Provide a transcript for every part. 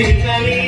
Kita.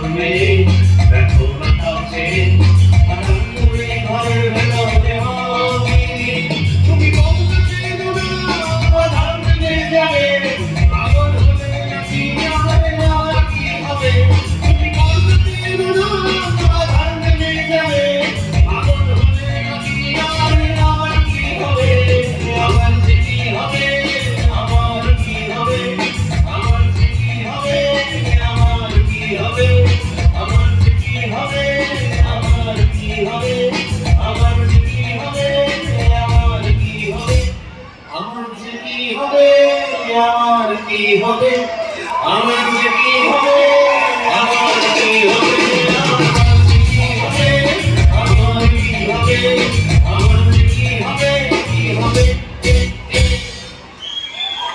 for me. হবে। আমার কি হবে?